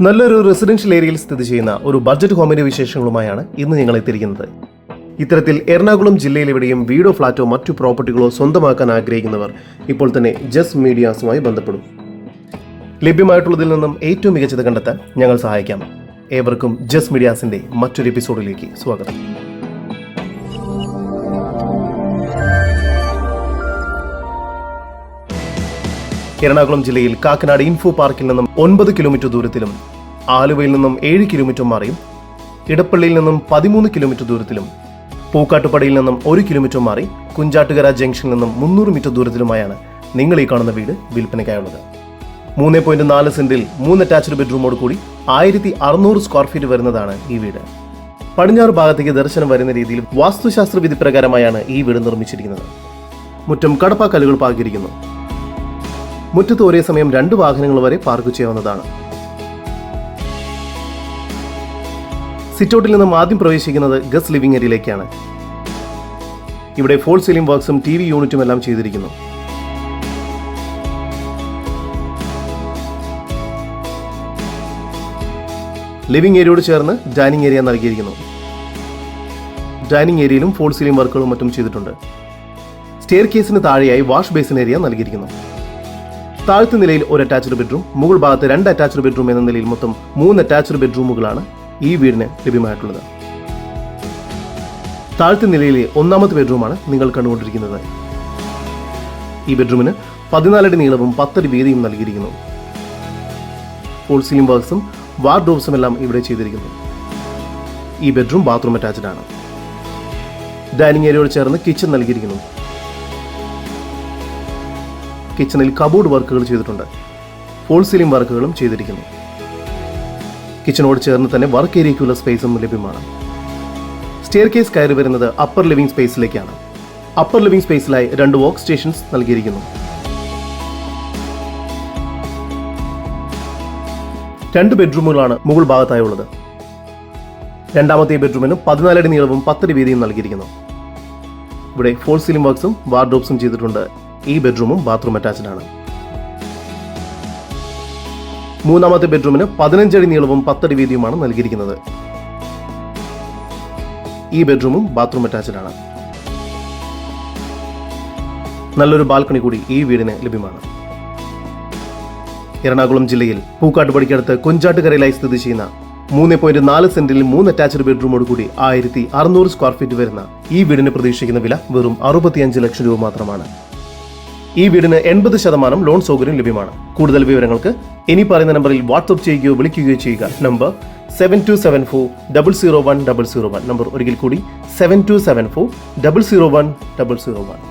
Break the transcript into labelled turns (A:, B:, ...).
A: നല്ലൊരു റെസിഡൻഷ്യൽ ഏരിയയിൽ സ്ഥിതി ചെയ്യുന്ന ഒരു ബഡ്ജറ്റ് ഹോമിന്റെ വിശേഷങ്ങളുമായാണ് ഇന്ന് ഞങ്ങൾ എത്തിയിരിക്കുന്നത്. ഇത്തരത്തിൽ എറണാകുളം ജില്ലയിലെവിടെയും വീടോ ഫ്ളാറ്റോ മറ്റു പ്രോപ്പർട്ടികളോ സ്വന്തമാക്കാൻ ആഗ്രഹിക്കുന്നവർ ഇപ്പോൾ തന്നെ ജസ് മീഡിയാസുമായി ബന്ധപ്പെടും. ലഭ്യമായിട്ടുള്ളതിൽ നിന്നും ഏറ്റവും മികച്ചത് കണ്ടെത്താൻ ഞങ്ങൾ സഹായിക്കാം. ഏവർക്കും ജസ് മീഡിയാസിന്റെ മറ്റൊരു എപ്പിസോഡിലേക്ക് സ്വാഗതം. എറണാകുളം ജില്ലയിൽ കാക്കനാട് ഇൻഫോ പാർക്കിൽ നിന്നും ഒൻപത് കിലോമീറ്റർ ദൂരത്തിലും ആലുവയിൽ നിന്നും ഏഴ് കിലോമീറ്റർ മാറിയും ഇടപ്പള്ളിയിൽ നിന്നും പതിമൂന്ന് കിലോമീറ്റർ ദൂരത്തിലും പൂക്കാട്ടുപടിയിൽ നിന്നും ഒരു കിലോമീറ്റർ മാറി കുഞ്ചാട്ടുകര ജംഗ്ഷനിൽ നിന്നും മുന്നൂറ് മീറ്റർ ദൂരത്തിലുമായാണ് നിങ്ങൾ ഈ കാണുന്ന വീട് വിൽപ്പനയ്ക്കായുള്ളത്. മൂന്ന് പോയിന്റ് നാല് സെന്റിൽ മൂന്ന് അറ്റാച്ച്ഡ് ബെഡ്റൂമോട് കൂടി ആയിരത്തി അറുന്നൂറ് സ്ക്വയർ ഫീറ്റ് വരുന്നതാണ് ഈ വീട്. പടിഞ്ഞാറ് ഭാഗത്തേക്ക് ദർശനം വരുന്ന രീതിയിൽ വാസ്തുശാസ്ത്ര വിധി പ്രകാരമായാണ് ഈ വീട് നിർമ്മിച്ചിരിക്കുന്നത്. മുറ്റം കടപ്പാക്കല്ലുകൾ പാകിയിരിക്കുന്നു. മുറ്റത്ത് ഒരേ സമയം രണ്ട് വാഹനങ്ങൾ വരെ പാർക്ക് ചെയ്യാവുന്നതാണ്. സിറ്റൗട്ടിൽ നിന്നും ആദ്യം പ്രവേശിക്കുന്നത് ഗസ് ലിവിംഗ് ഏരിയയിലേക്കാണ് ഇവിടെ ഫോൾ സീലിംഗ് വർക്ക്സും ടി വി യൂണിറ്റും എല്ലാം ചെയ്തിരിക്കുന്നു. ലിവിംഗ് ഏരിയയോട് ചേർന്ന് ഡൈനിങ് ഏരിയ നൽകിയിരിക്കുന്നു. ഡൈനിങ് ഏരിയയിലും ഫോൾ സീലിംഗ് വർക്കുകളും മറ്റും ചെയ്തിട്ടുണ്ട്. സ്റ്റെയർ കേസിന് താഴെയായി വാഷ് ബേസിൻ ഏരിയ നൽകിയിരിക്കുന്നു. താഴത്തെ നിലയിൽ ഒരു അറ്റാച്ച്ഡ് ബെഡ്റൂം മുകൾ ഭാഗത്ത് രണ്ട് അറ്റാച്ച്ഡ് ബെഡ്റൂം എന്ന നിലയിൽ മൊത്തം മൂന്ന് അറ്റാച്ച്ഡ് ബെഡ്റൂമുകളാണ് ഈ വീടിന് ലഭ്യമായിട്ടുള്ളത്. താഴത്തെ നിലയിലെ ഒന്നാമത്തെ ബെഡ്റൂമാണ് നിങ്ങൾ കണ്ടുകൊണ്ടിരിക്കുന്നത്. ഈ ബെഡ്റൂമിന് പതിനാലടി നീളവും പത്തടി വീതിയും നൽകിയിരിക്കുന്നു. ഫോൾ സീലിംഗ് വർക്ക്സും വാർഡ്രോബ്സും എല്ലാം ഇവിടെ ചെയ്തിരിക്കുന്നു. ഈ ബെഡ്റൂം ബാത്റൂം അറ്റാച്ച്ഡ് ആണ്. ഡൈനിങ് ഏരിയയോട് ചേർന്ന് കിച്ചൺ നൽകിയിരിക്കുന്നു. കിച്ചണിൽ കബോർഡ് വർക്കുകൾ ചെയ്തിട്ടുണ്ട്. ഫോൾ സീലിംഗ് വർക്കുകളും ചെയ്തിരിക്കുന്നു. കിച്ചണോട് ചേർന്ന് തന്നെ വർക്ക് ഏരിയയ്ക്കുള്ള സ്പേസും ലഭ്യമാണ്. സ്റ്റെയർ കേസ് കയറി വരുന്നത് അപ്പർ ലിവിംഗ് സ്പേസിലേക്കാണ് അപ്പർ ലിവിംഗ് സ്പേസിലായി രണ്ട് വർക്ക് സ്റ്റേഷൻസ് നൽകിയിരിക്കുന്നു. രണ്ട് ബെഡ്റൂമുകളാണ് മുകൾ ഭാഗത്തായി ഉള്ളത് രണ്ടാമത്തെ ബെഡ്റൂമിന് പതിനാലടി നീളവും പത്തടി വീതിയും നൽകിയിരിക്കുന്നു. ഇവിടെ ഫോൾ സീലിംഗ് വർക്ക്സും വാർഡ്രോബ്സും ചെയ്തിട്ടുണ്ട്. ഈ ബെഡ്റൂമും ബാത്റൂം അറ്റാച്ച്ഡ് ആണ്. മൂന്നാമത്തെ ബെഡ്റൂമിന് പതിനഞ്ചടി നീളവും പത്തടി വീതിയുമാണ് നൽകിയിരിക്കുന്നത്. ഈ ബെഡ്റൂമും ബാത്റൂം അറ്റാച്ച്ഡ് ആണ്. നല്ലൊരു ബാൽക്കണി കൂടി ഈ വീടിന് ലഭ്യമാണ്. എറണാകുളം ജില്ലയിൽ പൂക്കാട്ടുപടിക്കടുത്ത് കൊഞ്ചാട്ടുകരയിലായി സ്ഥിതി ചെയ്യുന്ന മൂന്ന് പോയിന്റ് നാല് സെന്റിൽ മൂന്ന് അറ്റാച്ച്ഡ് ബെഡ്റൂമോട് കൂടി ആയിരത്തി അറുന്നൂറ് സ്ക്വയർ ഫീറ്റ് വരുന്ന ഈ വീടിന് പ്രതീക്ഷിക്കുന്ന വില വെറും അറുപത്തിയഞ്ച് ലക്ഷം രൂപ മാത്രമാണ്. ഈ വീടിന് എൺപത് ശതമാനം ലോൺ സൗകര്യം ലഭ്യമാണ്. കൂടുതൽ വിവരങ്ങൾക്ക് ഇനി പറയുന്ന നമ്പറിൽ വാട്സ്ആപ്പ് ചെയ്യുകയോ വിളിക്കുകയോ ചെയ്യുക. Number seven two seven four double zero one double zero one number ഒരിക്കൽ കൂടി seven two seven four double zero one double zero one